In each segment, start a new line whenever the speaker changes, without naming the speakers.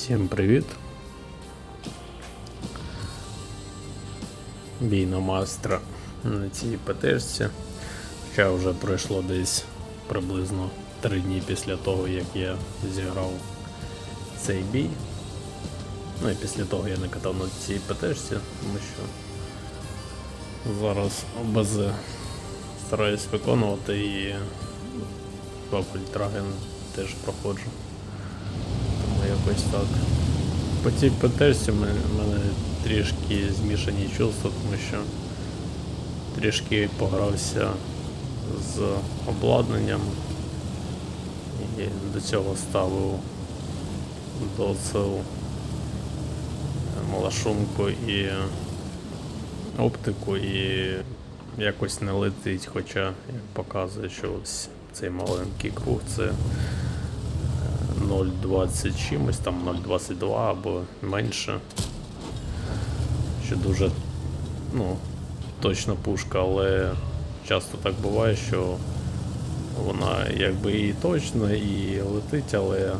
Всім привіт. Бій на мастера на цій ПТшці. Хоча вже пройшло десь приблизно 3 дні після того, як я зіграв цей бій. Ну і після того я не катав на цій ПТшці, тому що зараз ОБЗ стараюсь виконувати і Вапультраген теж проходжу. Якось так. По цій ПТшці в мене, трішки змішані чувства, тому що трішки погрався з обладнанням і до цього ставив доцел, малошумку і оптику і якось не летить, хоча показує, що ось цей маленький круг це е, 0,20 чимось, там 0,22 або менше. Що дуже ну, точна пушка, але часто так буває, що вона якби і точна, і летить, але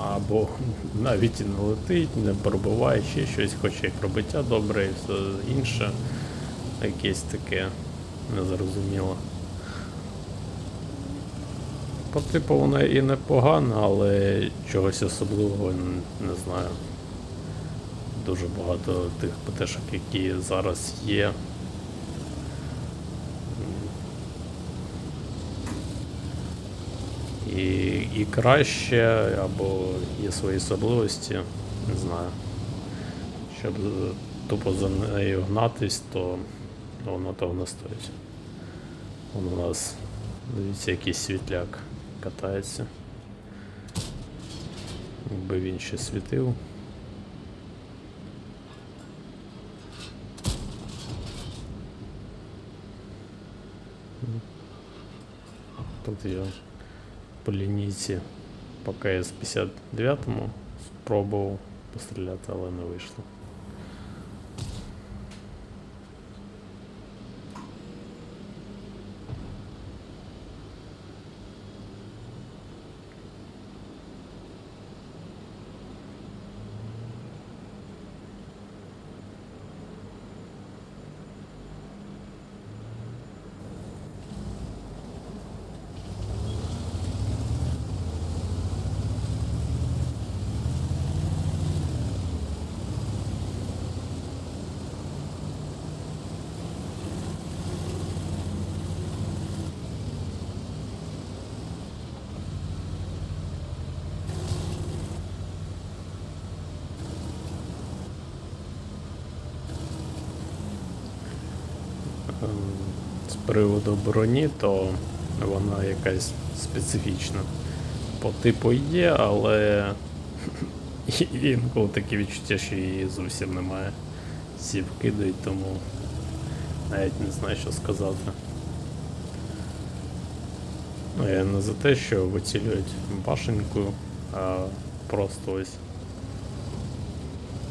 або навіть і не летить, не пробиває ще щось, хоча і пробиття добре, і все інше. Якесь таке незрозуміло. По типу вона і непогана, але чогось особливого не знаю. Дуже багато тих ПТшок, які зараз є. І, і краще, або є свої особливості, не знаю. Щоб е, тупо за нею гнатись, то воно того не стоїть. Вон у нас, дивіться, якийсь світляк катається. Якби він ще світив. Тут я по лінійці по КС 59 спробував постріляти, але не вийшло. З приводу броні, то вона якась специфічна. По типу є, але інколи таке відчуття, що її зовсім немає. Всі вкидають, тому навіть не знаю, що сказати. Ну, я не за те, що вицілюють башеньку, а просто ось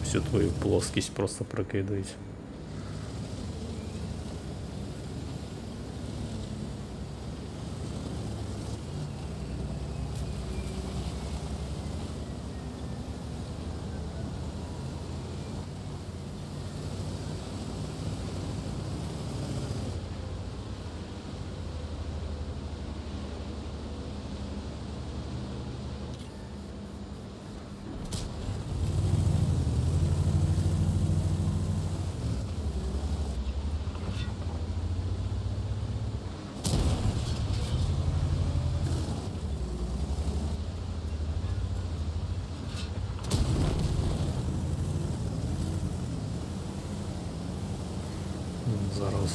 всю твою плоскість просто прокидають. Зараз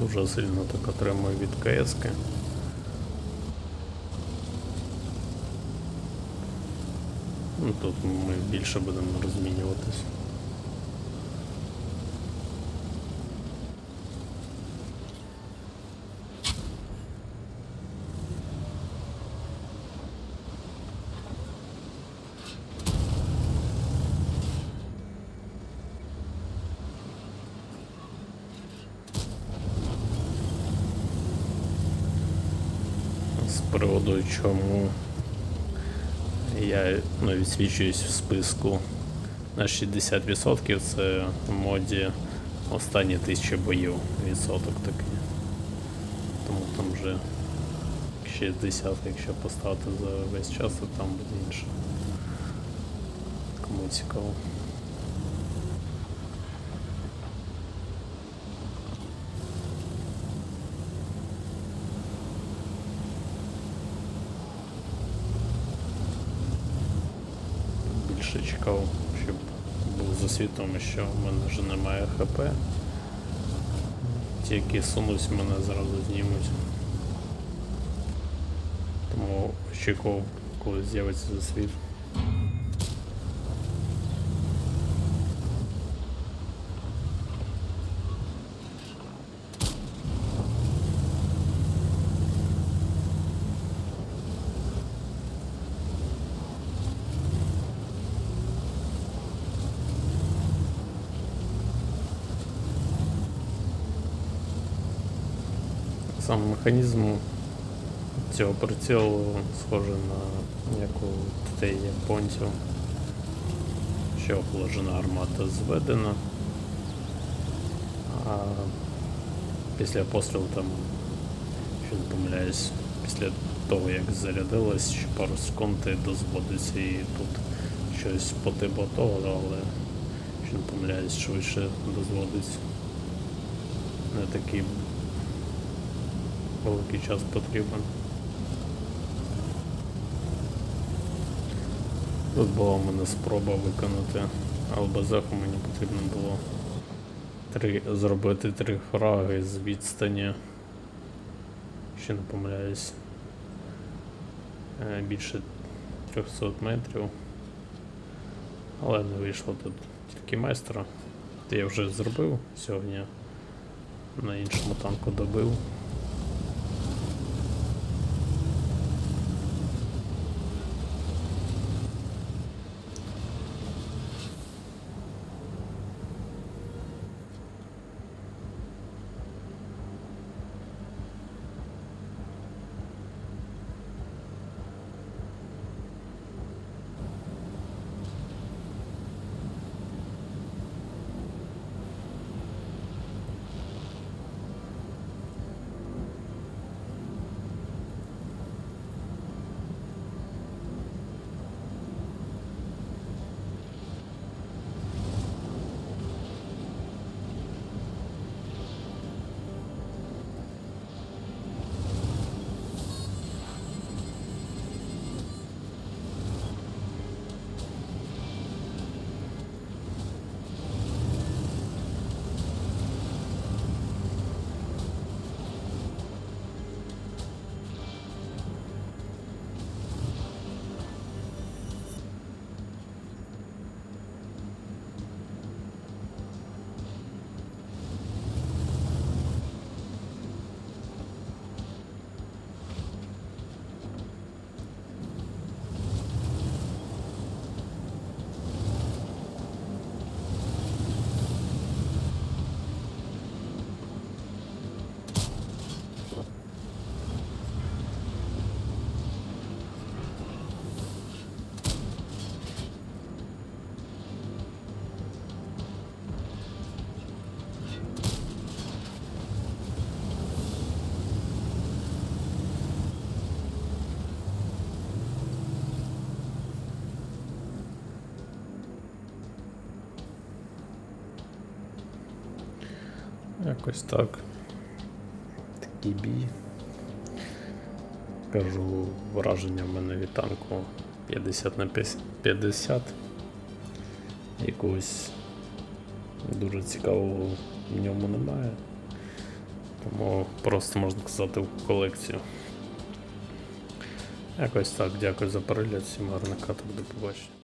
дуже сильно так отримую від КСки. Ну, тут ми більше будемо розмінюватись. З приводу чому Я ну, відсвічуюсь в списку на 60%. Це в моді останні тисячі боїв відсоток такий. Тому там вже 60, якщо поставити за весь час, то там буде інше. Кому цікаво. Більше чекав, щоб був засвітом, що в мене вже немає ХП. Ті, які сунусь, мене зразу знімуть. Тому очікував, коли з'явиться засвіт. Сам механізм цього прицілу схожий на як у дітей японців, що охолоджена армата зведена, а після пострілу там, що не помиляюсь, після того як зарядилась, ще пару секунд дозводиться і тут щось по того, але що не помиляюсь, швидше дозводиться. Не такий великий час потрібен. Тут була в мене спроба виконати, без мені потрібно було три, зробити три фраги з відстані. Ще не помиляюсь. е, Більше 300 метрів. Але не вийшло тут тільки майстра. Я вже зробив сьогодні. На іншому танку добив. Якось так. Такий бій. Кажу, враження в мене від танку 50 на 50. Якогось дуже цікавого в ньому немає. Тому просто можна сказати в колекцію. Якось так, дякую за перегляд, всім гарних каток, до побачення.